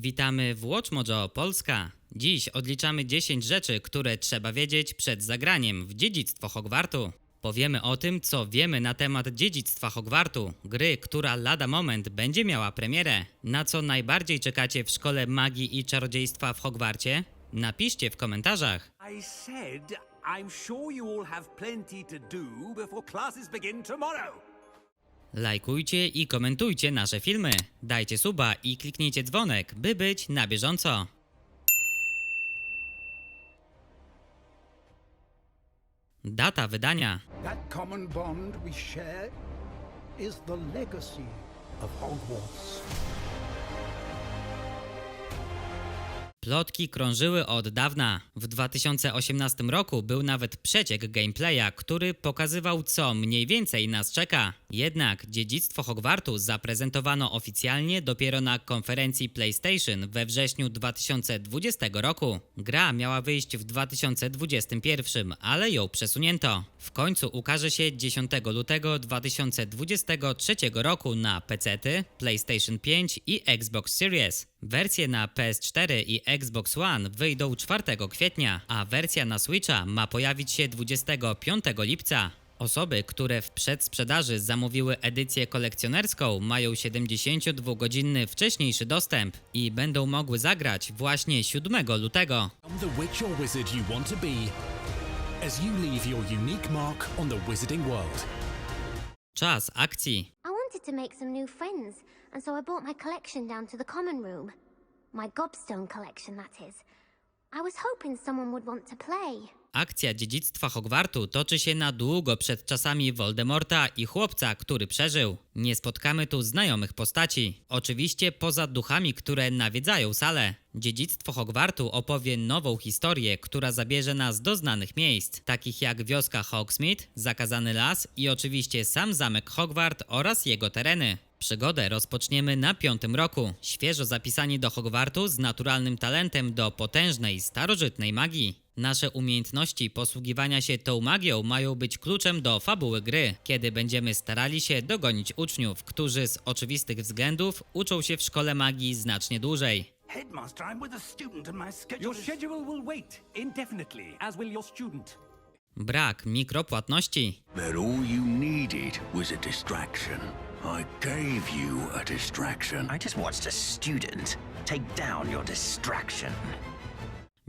Witamy w Watch Mojo Polska. Dziś odliczamy 10 rzeczy, które trzeba wiedzieć przed zagraniem w dziedzictwo Hogwartu. Powiemy o tym, co wiemy na temat dziedzictwa Hogwartu, gry, która lada moment będzie miała premierę. Na co najbardziej czekacie w szkole magii i czarodziejstwa w Hogwarcie? Napiszcie w komentarzach. I said I'm sure you all have plenty to do before classes begin tomorrow. Lajkujcie i komentujcie nasze filmy. Dajcie suba i kliknijcie dzwonek, by być na bieżąco. Data wydania. That common bond we share is the legacy of Hogwarts. Plotki krążyły od dawna. W 2018 roku był nawet przeciek gameplaya, który pokazywał co mniej więcej nas czeka. Jednak dziedzictwo Hogwartu zaprezentowano oficjalnie dopiero na konferencji PlayStation we wrześniu 2020 roku. Gra miała wyjść w 2021, ale ją przesunięto. W końcu ukaże się 10 lutego 2023 roku na PC, PlayStation 5 i Xbox Series. Wersje na PS4 i Xbox One wyjdą 4 kwietnia, a wersja na Switcha ma pojawić się 25 lipca. Osoby, które w przedsprzedaży zamówiły edycję kolekcjonerską, mają 72-godzinny wcześniejszy dostęp i będą mogły zagrać właśnie 7 lutego. Czas akcji. Wanted to make some new friends, and so I brought my collection down to the common room. My gobstone collection, that is. I was hoping someone would want to play. Akcja dziedzictwa Hogwartu toczy się na długo przed czasami Voldemorta i chłopca, który przeżył. Nie spotkamy tu znajomych postaci. Oczywiście poza duchami, które nawiedzają salę. Dziedzictwo Hogwartu opowie nową historię, która zabierze nas do znanych miejsc, takich jak wioska Hogsmeade, Zakazany Las i oczywiście sam zamek Hogwart oraz jego tereny. Przygodę rozpoczniemy na piątym roku. Świeżo zapisani do Hogwartu z naturalnym talentem do potężnej, starożytnej magii. Nasze umiejętności posługiwania się tą magią mają być kluczem do fabuły gry, kiedy będziemy starali się dogonić uczniów, którzy z oczywistych względów uczą się w szkole magii znacznie dłużej. Headmaster, I'm with a student and my schedule Your schedule will wait indefinitely, as will your student. Brak mikropłatności. But all you needed was a distraction. I gave you a distraction. I just watched a student take down your distraction.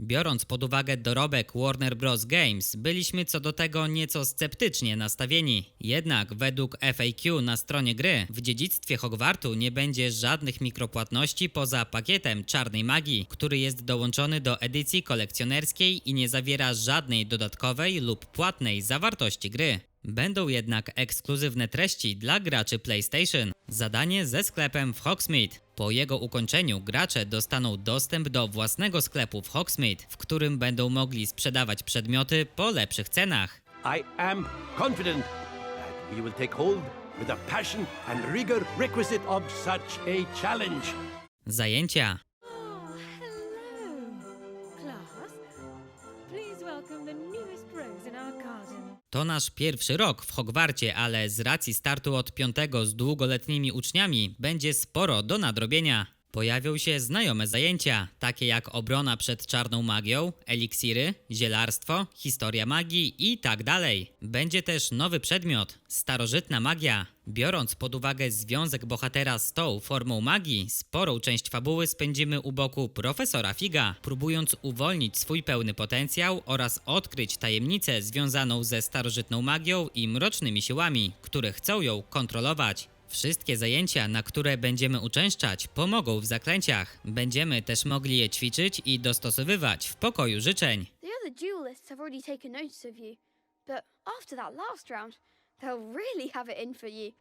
Biorąc pod uwagę dorobek Warner Bros. Games, byliśmy co do tego nieco sceptycznie nastawieni. Jednak według FAQ na stronie gry, w dziedzictwie Hogwartu nie będzie żadnych mikropłatności poza pakietem czarnej magii, który jest dołączony do edycji kolekcjonerskiej i nie zawiera żadnej dodatkowej lub płatnej zawartości gry. Będą jednak ekskluzywne treści dla graczy PlayStation. Zadanie ze sklepem w Hogsmeade. Po jego ukończeniu gracze dostaną dostęp do własnego sklepu w Hogsmeade, w którym będą mogli sprzedawać przedmioty po lepszych cenach. I am confident that we will take hold with the passion and rigor requisite of such a challenge. Zajęcia. To nasz pierwszy rok w Hogwarcie, ale z racji startu od piątego z długoletnimi uczniami będzie sporo do nadrobienia. Pojawią się znajome zajęcia, takie jak obrona przed czarną magią, eliksiry, zielarstwo, historia magii i tak dalej. Będzie też nowy przedmiot starożytna magia. Biorąc pod uwagę związek bohatera z tą formą magii, sporą część fabuły spędzimy u boku profesora Figa, próbując uwolnić swój pełny potencjał oraz odkryć tajemnicę związaną ze starożytną magią i mrocznymi siłami, które chcą ją kontrolować. Wszystkie zajęcia, na które będziemy uczęszczać, pomogą w zaklęciach. Będziemy też mogli je ćwiczyć i dostosowywać w pokoju życzeń. The other duelists have already taken notice of you, but after that last round, they'll really have it in for you.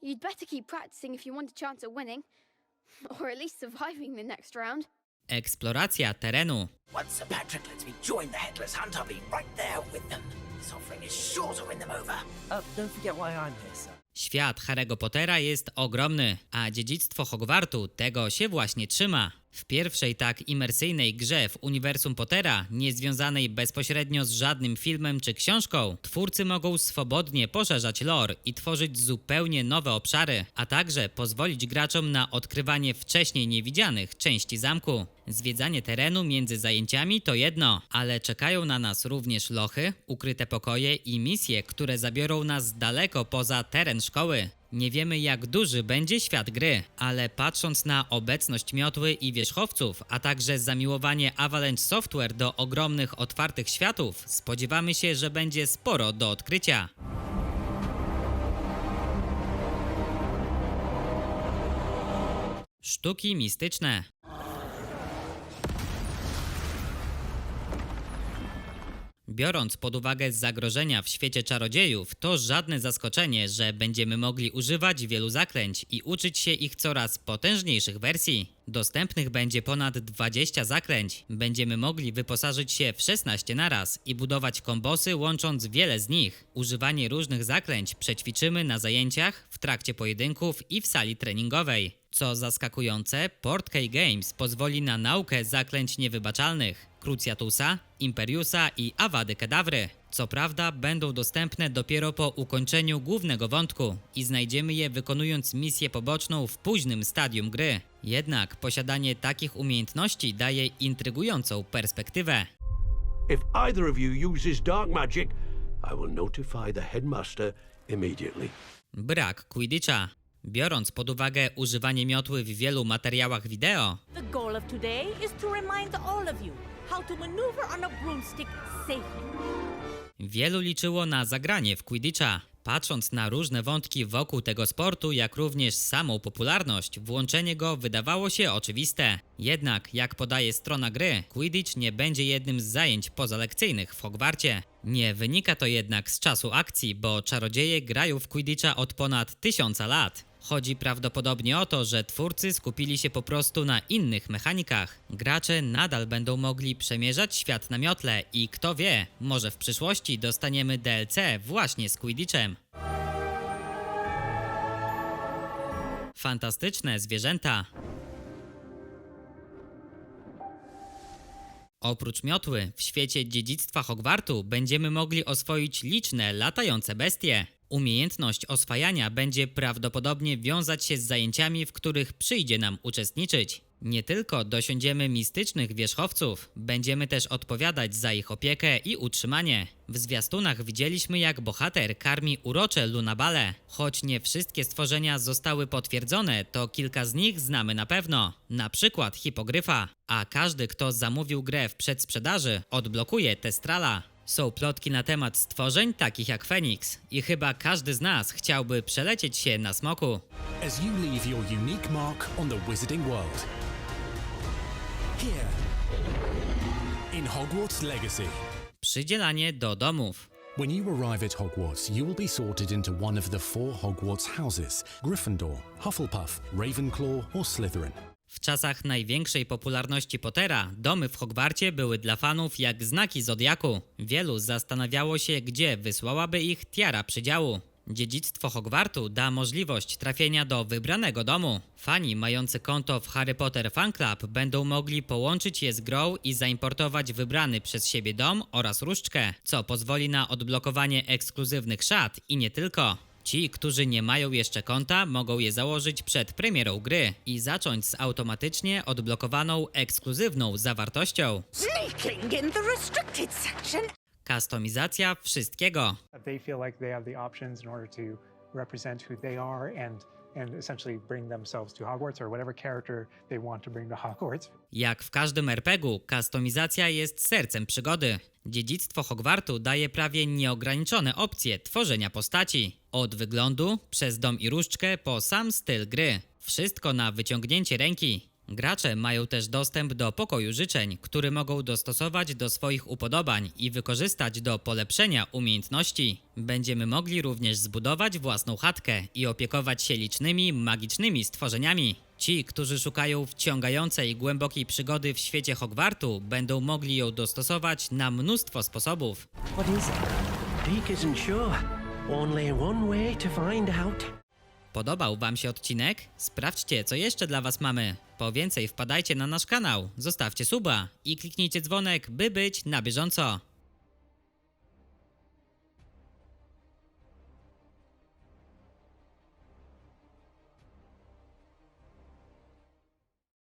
You'd better keep practicing if you want a chance at winning, or at least surviving the next round. Eksploracja terenu. Once Sir Patrick lets me join the Headless Hunt, I'll be right there with them. This offering is sure to win them over. Uh, don't forget why I'm here, sir. Świat Harry'ego Pottera jest ogromny, a dziedzictwo Hogwartu tego się właśnie trzyma. W pierwszej tak imersyjnej grze w uniwersum Pottera, nie związanej bezpośrednio z żadnym filmem czy książką, twórcy mogą swobodnie poszerzać lore i tworzyć zupełnie nowe obszary, a także pozwolić graczom na odkrywanie wcześniej niewidzianych części zamku. Zwiedzanie terenu między zajęciami to jedno, ale czekają na nas również lochy, ukryte pokoje i misje, które zabiorą nas daleko poza teren szkoły. Nie wiemy jak duży będzie świat gry, ale patrząc na obecność miotły i wierzchowców, a także zamiłowanie Avalanche Software do ogromnych otwartych światów, spodziewamy się, że będzie sporo do odkrycia. Sztuki mistyczne. Biorąc pod uwagę zagrożenia w świecie czarodziejów, to żadne zaskoczenie, że będziemy mogli używać wielu zaklęć i uczyć się ich coraz potężniejszych wersji. Dostępnych będzie ponad 20 zaklęć. Będziemy mogli wyposażyć się w 16 naraz i budować kombosy łącząc wiele z nich. Używanie różnych zaklęć przećwiczymy na zajęciach, w trakcie pojedynków i w sali treningowej. Co zaskakujące, Portkey Games pozwoli na naukę zaklęć niewybaczalnych, Cruciatusa, Imperiusa i Awady Kedawry. Co prawda będą dostępne dopiero po ukończeniu głównego wątku i znajdziemy je wykonując misję poboczną w późnym stadium gry. Jednak posiadanie takich umiejętności daje intrygującą perspektywę. If either of you uses dark magic, I will notify the headmaster immediately. Brak Quidditcha. Biorąc pod uwagę używanie miotły w wielu materiałach wideo, The goal of today is to remind all of you how to maneuver on a broomstick safely. Wielu liczyło na zagranie w Quidditcha. Patrząc na różne wątki wokół tego sportu, jak również samą popularność, włączenie go wydawało się oczywiste. Jednak, jak podaje strona gry, Quidditch nie będzie jednym z zajęć pozalekcyjnych w Hogwarcie. Nie wynika to jednak z czasu akcji, bo czarodzieje grają w Quidditcha od ponad tysiąca lat. Chodzi prawdopodobnie o to, że twórcy skupili się po prostu na innych mechanikach. Gracze nadal będą mogli przemierzać świat na miotle i kto wie, może w przyszłości dostaniemy DLC właśnie z Quidditchem. Fantastyczne zwierzęta. Oprócz miotły, w świecie dziedzictwa Hogwartu będziemy mogli oswoić liczne latające bestie. Umiejętność oswajania będzie prawdopodobnie wiązać się z zajęciami, w których przyjdzie nam uczestniczyć. Nie tylko dosiądziemy mistycznych wierzchowców, będziemy też odpowiadać za ich opiekę i utrzymanie. W zwiastunach widzieliśmy, jak bohater karmi urocze lunabale. Choć nie wszystkie stworzenia zostały potwierdzone, to kilka z nich znamy na pewno. Na przykład hipogryfa. A każdy, kto zamówił grę w przedsprzedaży, odblokuje Testrala. Są plotki na temat stworzeń takich jak Feniks i chyba każdy z nas chciałby przelecieć się na smoku. As you leave your unique mark on the Wizarding World. Here. In Hogwarts Legacy. Przydzielanie do domów. When you arrive at Hogwarts, you will be sorted into one of the four Hogwarts houses Gryffindor, Hufflepuff, Ravenclaw, or Slytherin. W czasach największej popularności Pottera domy w Hogwarcie były dla fanów jak znaki zodiaku. Wielu zastanawiało się, gdzie wysłałaby ich tiara przydziału. Dziedzictwo Hogwartu da możliwość trafienia do wybranego domu. Fani mający konto w Harry Potter Fan Club będą mogli połączyć je z grą i zaimportować wybrany przez siebie dom oraz różdżkę, co pozwoli na odblokowanie ekskluzywnych szat i nie tylko. Ci, którzy nie mają jeszcze konta, mogą je założyć przed premierą gry i zacząć z automatycznie odblokowaną ekskluzywną zawartością. Sneaking in the restricted section. Kustomizacja wszystkiego. They feel like they have the options in order to represent who they are and Jak w każdym RPG-u, kustomizacja jest sercem przygody. Dziedzictwo Hogwartu daje prawie nieograniczone opcje tworzenia postaci. Od wyglądu, przez dom i różdżkę, po sam styl gry. Wszystko na wyciągnięcie ręki. Gracze mają też dostęp do pokoju życzeń, który mogą dostosować do swoich upodobań i wykorzystać do polepszenia umiejętności. Będziemy mogli również zbudować własną chatkę i opiekować się licznymi, magicznymi stworzeniami. Ci, którzy szukają wciągającej, głębokiej przygody w świecie Hogwartu, będą mogli ją dostosować na mnóstwo sposobów. What is it? Deek isn't sure. Only one way to find out. Podobał Wam się odcinek? Sprawdźcie, co jeszcze dla Was mamy. Po więcej wpadajcie na nasz kanał, zostawcie suba i kliknijcie dzwonek, by być na bieżąco.